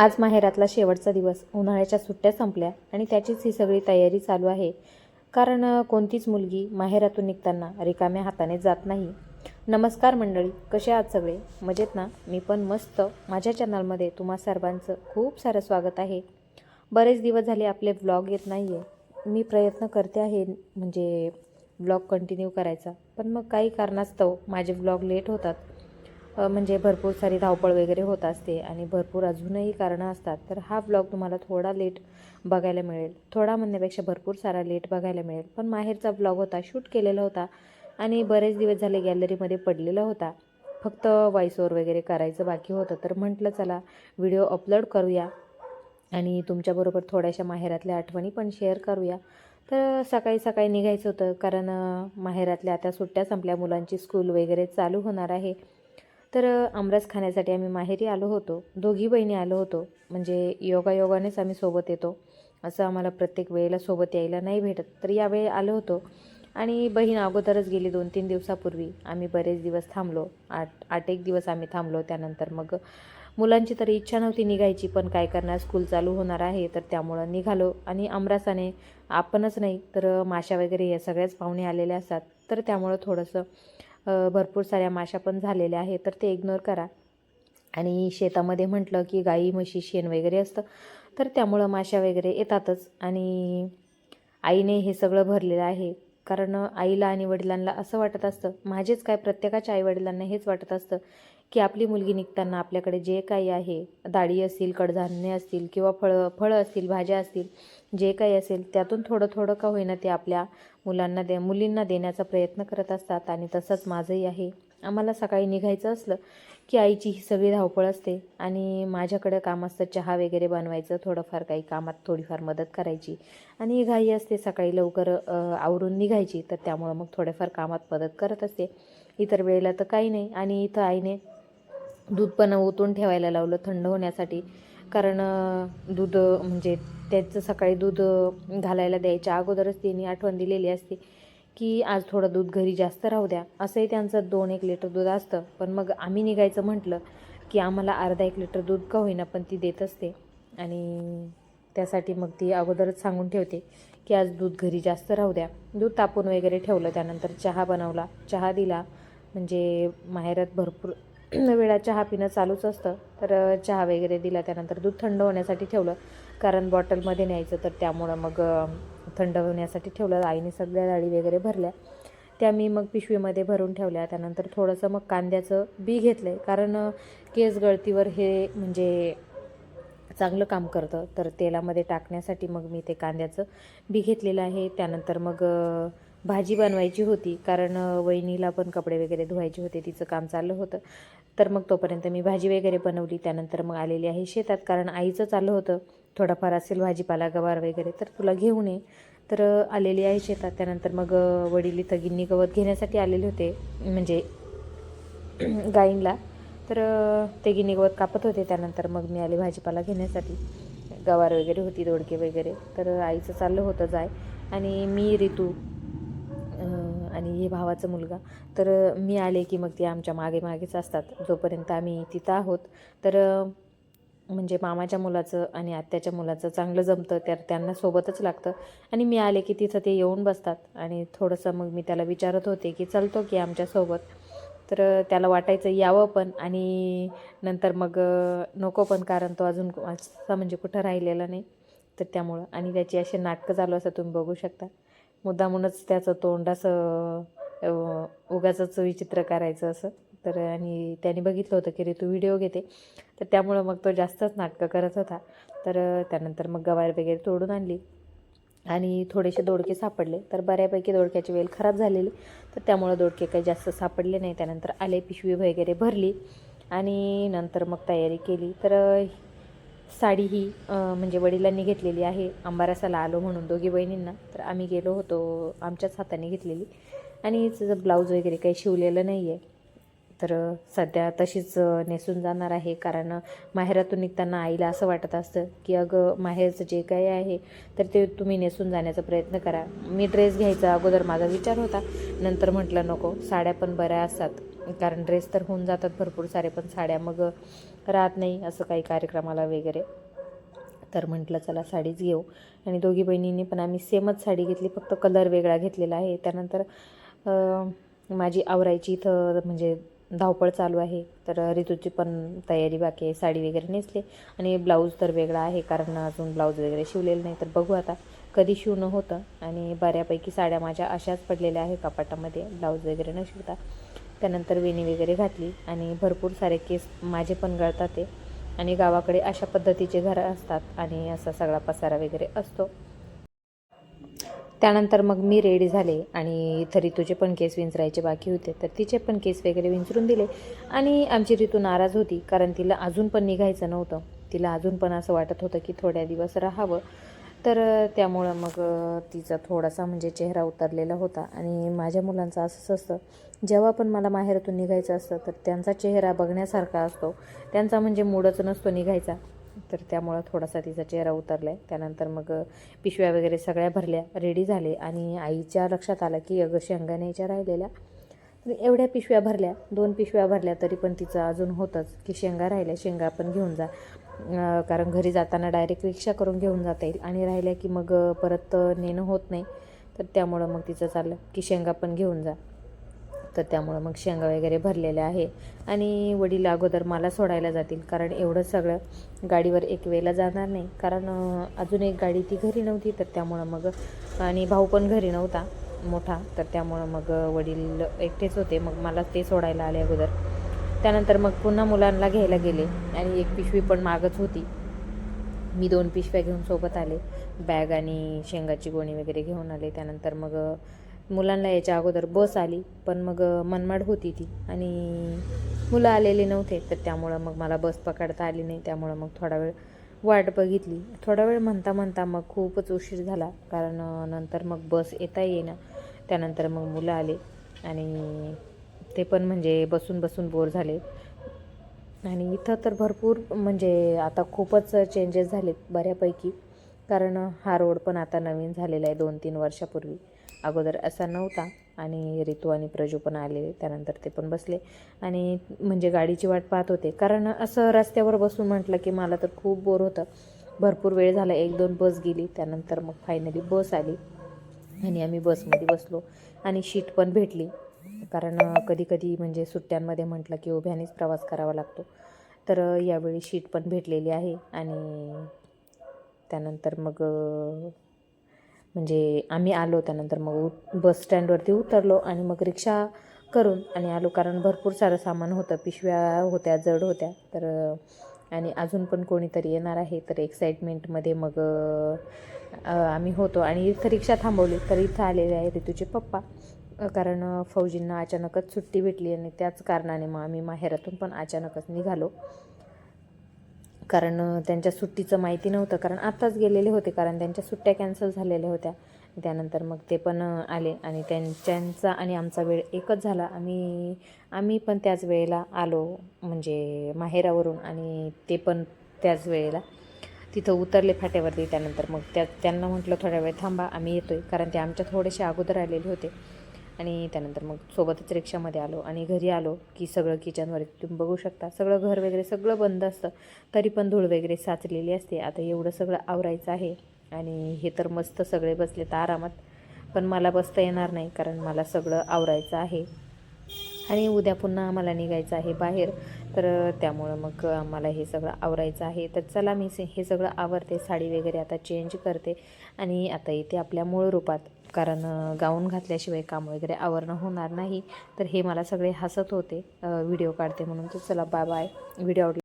आज माहेरातला शेवटचा दिवस. उन्हाळ्याच्या सुट्ट्या संपल्या आणि त्याचीच ही सगळी तयारी चालू आहे. कारण कोणतीच मुलगी माहेरातून निघताना रिकाम्या हाताने जात नाही. नमस्कार मंडळी कसे आहात सगळे? मजेत ना? मी पण मस्त. माझ्या चॅनलमध्ये तुम्हा सर्वांचं खूप सारं स्वागत आहे. बरेच दिवस झाले आपले व्लॉग येत नाही आहे मी प्रयत्न करते आहे म्हणजे व्लॉग कंटिन्यू करायचा. पण मग काही कारणास्तव माझे व्लॉग लेट होतात. म्हणजे भरपूर सारी धावपळ वगैरे होत असते आणि भरपूर अजूनही कारणं असतात. तर हा ब्लॉग तुम्हाला थोडा लेट बघायला मिळेल. थोडा म्हणण्यापेक्षा भरपूर सारा लेट बघायला मिळेल. पण माहेरचा ब्लॉग होता शूट केलेला होता आणि बरेच दिवस झाले गॅलरीमध्ये पडलेला होता. फक्त व्हॉइस ओव्हर वगैरे करायचं बाकी होतं. तर म्हटलं चला व्हिडिओ अपलोड करूया आणि तुमच्याबरोबर थोड्याशा माहेरातल्या आठवणी पण शेअर करूया. तर सकाळी सकाळी निघायचं होतं कारण माहेरातल्या आता सुट्ट्या संपल्या मुलांची स्कूल वगैरे चालू होणार आहे. तर आमरस खाण्यासाठी आम्ही माहेरी आलो होतो. दोघी बहिणी आलो होतो. म्हणजे योगायोगानेच आम्ही सोबत येतो. असं आम्हाला प्रत्येक वेळेला सोबत यायला नाही भेटत. तर यावेळी आलो होतो. आणि बहीण अगोदरच गेली दोन तीन दिवसापूर्वी. आम्ही बरेच दिवस थांबलो. आठ आठ एक दिवस आम्ही थांबलो त्यानंतर. मग मुलांची तर इच्छा नव्हती निघायची पण काय करणार? स्कूल चालू होणार आहे तर त्यामुळं निघालो. आणि अमरासाने आपणच नाही तर माशा वगैरे या सगळ्याच पाहुणे आलेल्या असतात. तर त्यामुळं थोडंसं भरपूर साऱ्या माशा पण झालेल्या आहेत तर ते इग्नोर करा. आणि शेतामध्ये म्हटलं की गाई म्हशी शेण वगैरे असतं तर त्यामुळं माशा वगैरे येतातच. आणि आईने हे सगळं भरलेलं आहे कारण आईला आणि वडिलांना असं वाटत असतं माझेच काय प्रत्येकाच्या आईवडिलांना हेच वाटत असतं की आपली मुलगी निघताना आपल्याकडे जे काही आहे डाळी असतील कडधान्य असतील किंवा फळं फळं असतील भाज्या असतील जे काही असेल त्यातून थोडं थोडं का होईना ते आपल्या मुलांना दे मुलींना देण्याचा प्रयत्न करत असतात आणि तसंच माझंही आहे. आम्हाला सकाळी निघायचं असलं की आईची ही सगळी धावपळ असते आणि माझ्याकडे काम असतं चहा वगैरे बनवायचं थोडंफार काही कामात थोडीफार मदत करायची. आणि घाई असते सकाळी लवकर आवरून निघायची तर त्यामुळं मग थोड्याफार कामात मदत करत असते. इतर वेळेला तर काही नाही आणि इथं आईने दूध पण ओतून ठेवायला लावलं थंड होण्यासाठी. कारण दूध म्हणजे त्याचं सकाळी दूध घालायला द्यायच्या अगोदरच त्यांनी आठवण दिलेली असते की आज थोडं दूध घरी जास्त राहू द्या. असंही त्यांचं दोन एक लिटर दूध असतं. पण मग आम्ही निघायचं म्हटलं की आम्हाला अर्धा एक लिटर दूध का होईना पण ती देत असते. आणि त्यासाठी मग ती अगोदरच सांगून ठेवते की आज दूध घरी जास्त राहू द्या. दूध तापून वगैरे ठेवलं त्यानंतर चहा बनवला. चहा दिला. म्हणजे माहेरात भरपूर वेळा चहा पिणं चालूच असतं. तर चहा वगैरे दिला त्यानंतर दूध थंड होण्यासाठी ठेवलं. कारण बॉटलमध्ये न्यायचं तर त्यामुळं मग थंड होण्यासाठी ठेवलं. आईने सगळ्या डाळी वगैरे भरल्या. त्या मी मग पिशवीमध्ये भरून ठेवल्या. त्यानंतर थोडंसं मग कांद्याचं बी घेतलं आहे कारण केस गळतीवर हे म्हणजे चांगलं काम करतं. तर तेलामध्ये टाकण्यासाठी मग मी ते कांद्याचं बी घेतलेलं आहे. त्यानंतर मग भाजी बनवायची होती कारण वहिनीला पण कपडे वगैरे धुवायचे होते तिचं काम चाललं होतं. तर मग तोपर्यंत मी भाजी वगैरे बनवली त्यानंतर मग आलेली आहे शेतात कारण आईचं चाललं होतं थोडाफार असेल भाजीपाला गवार वगैरे तर तुला घेऊन ये. तर आलेली आहे शेतात त्यानंतर मग वडील इथं गिन्नी गवत घेण्यासाठी आलेले होते म्हणजे गाईंला. तर तेगिनी ते गिनी गवत कापत होते त्यानंतर मग मी आले भाजीपाला घेण्यासाठी. गवार वगैरे होती दोडके वगैरे. तर आईचं चाललं होतं जाय. आणि मी रितू आणि हे भावाचा मुलगा. तर मी आले की मग ते आमच्या मागे मागेच असतात. जोपर्यंत आम्ही तिथं आहोत. तर म्हणजे मामाच्या मुलाचं आणि आत्याच्या मुलाचं चांगलं जमतं तर त्यांना सोबतच लागतं. आणि मी आले की तिथं ते येऊन बसतात. आणि थोडंसं मग मी त्याला विचारत होते की चलतो की आमच्यासोबत तर त्याला वाटायचं यावं पण आणि नंतर मग नको पण कारण तो अजून असा म्हणजे कुठं राहिलेला नाही. तर त्यामुळं आणि त्याची असे नाटकं चालू असं तुम्ही बघू शकता. मुद्दामूनच त्याचं तोंड असं अ, विचित्र करायचं असं. तर आणि त्याने बघितलं होतं की रे तू व्हिडिओ घेते. तर त्यामुळं मग तो जास्तच नाटकं करत होता. तर त्यानंतर मग गवार वगैरे तोडून आणली. आणि थोडेसे दोडके सापडले. तर बऱ्यापैकी दोडक्याची वेल खराब झालेली. तर त्यामुळं दोडके काही जास्त सापडले नाही. त्यानंतर आले पिशवी वगैरे भरली. आणि नंतर मग तयारी केली. तर साडी ही म्हणजे वडिलांनी घेतलेली आहे. अंबारासाला आलो म्हणून दोघी बहिणींना. तर आम्ही गेलो होतो आमच्याच हाताने घेतलेली. आणि तिचं ब्लाऊज वगैरे काही शिवलेलं नाही आहे तर सध्या तशीच नेसून जाणार आहे. कारण माहेरातून निघताना आईला असं वाटत असतं की अगं माहेरचं जे काही आहे तर ते तुम्ही नेसून जाण्याचा प्रयत्न करा. मी ड्रेस घ्यायचा अगोदर माझा विचार होता. नंतर म्हटलं नको साड्या पण बऱ्या असतात. कारण ड्रेस तर होऊन जातात भरपूर सारे पण साड्या मग राहत नाही असं काही कार्यक्रमाला वगैरे. तर म्हटलं चला साडीच घेऊ. आणि दोघी बहिणींनी पण आम्ही सेमच साडी घेतली फक्त कलर वेगळा घेतलेला आहे. त्यानंतर माझी आवरायची इथं म्हणजे धावपळ चालू आहे. तर ऋतूची पण तयारी बाकी आहे. साडी वगैरे नेसले आणि ब्लाऊज तर वेगळा आहे कारण अजून ब्लाऊज वगैरे शिवलेलं नाही. तर बघू आता कधी शिवणं होतं आणि बऱ्यापैकी साड्या माझ्या अशाच पडलेल्या आहे कपाटामध्ये. ब्लाऊज वगैरे न शिवता. त्यानंतर वेणी वगैरे घातली आणि भरपूर सारे केस माझे पण गळतात ते. आणि गावाकडे अशा पद्धतीचे घरं असतात आणि असा सगळा पसारा वगैरे असतो. त्यानंतर मग मी रेडी झाले आणि इथं ऋतूचे पण केस विंचरायचे बाकी होते. तर तिचे पण केस वगैरे विंचरून दिले आणि आमची ऋतू नाराज होती कारण तिला अजून पण निघायचं नव्हतं. तिला अजून पण असं वाटत होतं की थोड्या दिवस राहावं. तर त्यामुळं मग तिचा थोडासा म्हणजे चेहरा उतरलेला होता आणि माझ्या मुलांचं असंच असतं. जेव्हा पण मला माहेरातून निघायचं असतं तर त्यांचा चेहरा बघण्यासारखा असतो. त्यांचा म्हणजे मूडच नसतो निघायचा. तर त्यामुळं थोडासा तिचा चेहरा उतरला आहे त्यानंतर मग पिशव्या वगैरे सगळ्या भरल्या रेडी झाले आणि आईच्या लक्षात आलं की अगं शेंगा न्यायच्या राहिलेल्या. तर एवढ्या पिशव्या भरल्या. दोन पिशव्या भरल्या तरी पण तिचं अजून होतंच की शेंगा राहिल्या. शेंगा पण घेऊन जा. कारण घरी जाताना डायरेक्ट रिक्षा करून घेऊन जाता येईल. आणि राहिल्या की मग परत नेणं होत नाही. तर त्यामुळं मग तिचं चाललं की शेंगा पण घेऊन जा. तर त्यामुळं मग शेंगा वगैरे भरलेल्या आहे. आणि वडील अगोदर मला सोडायला जातील कारण एवढं सगळं गाडीवर एक वेळेला जाणार नाही. कारण अजून एक गाडी ती घरी नव्हती तर त्यामुळं मग आणि भाऊ पण घरी नव्हता मोठा. तर त्यामुळं मग वडील एकटेच होते. मग मला ते सोडायला आले अगोदर. त्यानंतर मग पुन्हा मुलांना घ्यायला गेले. आणि एक पिशवी पण मागच होती. मी दोन पिशव्या घेऊन सोबत आले. बॅग आणि शेंगाची गोणी वगैरे घेऊन आले. त्यानंतर मग मुलांना याच्या अगोदर बस आली पण मग मनमाड होती ती. आणि मुलं आलेले नव्हते तर त्यामुळं मग मला बस पकडता आली नाही. त्यामुळं मग थोडा वेळ वाट बघितली. थोडा वेळ म्हणता म्हणता मग खूपच उशीर झाला कारण नंतर मग बस येता येईना. त्यानंतर मग मुलं आले आणि ते पण म्हणजे बसून बसून बोर झाले. आणि इथं तर भरपूर म्हणजे आता खूपच चेंजेस झालेत बऱ्यापैकी. कारण हा रोड पण आता नवीन झालेला आहे दोन तीन वर्षापूर्वी. अगोदर असा नव्हता. आणि ऋतू आणि प्रजू पण आले त्यानंतर ते पण बसले. आणि म्हणजे गाडीची वाट पाहत होते. कारण असं रस्त्यावर बसून म्हटलं की मला तर खूप बोर होतं. भरपूर वेळ झाला. एक दोन बस गेली. त्यानंतर मग फायनली बस आली. आणि आम्ही बसमध्ये बसलो. आणि शीट पण भेटली. कारण कधी कधी म्हणजे सुट्ट्यांमध्ये म्हटलं की उभ्यानेच प्रवास करावा लागतो. तर यावेळी शीट पण भेटलेली आहे. आणि त्यानंतर मग म्हणजे आम्ही आलो त्यानंतर मग उ- बस स्टँडवरती उतरलो आणि मग रिक्षा करून आणि आलो. कारण भरपूर सारं सामान होतं पिशव्या होत्या जड होत्या. तर आणि अजून पण कोणीतरी येणार आहे. तर एक्साइटमेंटमध्ये मग आम्ही होतो. आणि इथं रिक्षा थांबवली. तर इथं आलेले आहे ऋतूचे पप्पा. कारण फौजींना अचानकच सुट्टी भेटली आणि त्याच कारणाने मग आम्ही माहेरातून पण अचानकच निघालो. कारण त्यांच्या सुट्टीचं माहिती नव्हतं. कारण आत्ताच गेलेले होते कारण त्यांच्या सुट्ट्या कॅन्सल झालेल्या होत्या. त्यानंतर मग ते पण आले आणि त्यांच्यांचा आणि आमचा वेळ एकच झाला. आम्ही आम्ही पण त्याच वेळेला आलो म्हणजे माहेरावरून आणि ते पण त्याच वेळेला. तिथं उतरले फाट्यावरती. त्यानंतर मग त्या त्यांना म्हटलं थोड्या वेळ थांबा आम्ही येतो आहे कारण ते आमच्या थोडेसे अगोदर आलेले होते. आणि त्यानंतर मग सोबतच रिक्षामध्ये आलो आणि घरी आलो की सगळं किचनवर तुम्ही बघू शकता. सगळं घर वगैरे सगळं बंद असतं. तरी पण धूळ वगैरे साचलेली असते. आता एवढं सगळं आवरायचं आहे आणि हे तर मस्त सगळे बसले तर आरामात. पण मला बसता येणार नाही कारण मला सगळं आवरायचं आहे. आणि उद्या पुन्हा आम्हाला निघायचं आहे बाहेर. तर त्यामुळं मग आम्हाला हे सगळं आवरायचं आहे. तर चला मी हे सगळं आवरते साडी वगैरे आता चेंज करते. आणि आता इथे आपल्या मूळ रूपात कारण गाऊन घातल्याशिवाय काम वगैरे आवरणं होणार नाही. तर हे मला सगळे हसत होते. व्हिडिओ काढते म्हणून. तर चला बाय बाय व्हिडिओ आवडला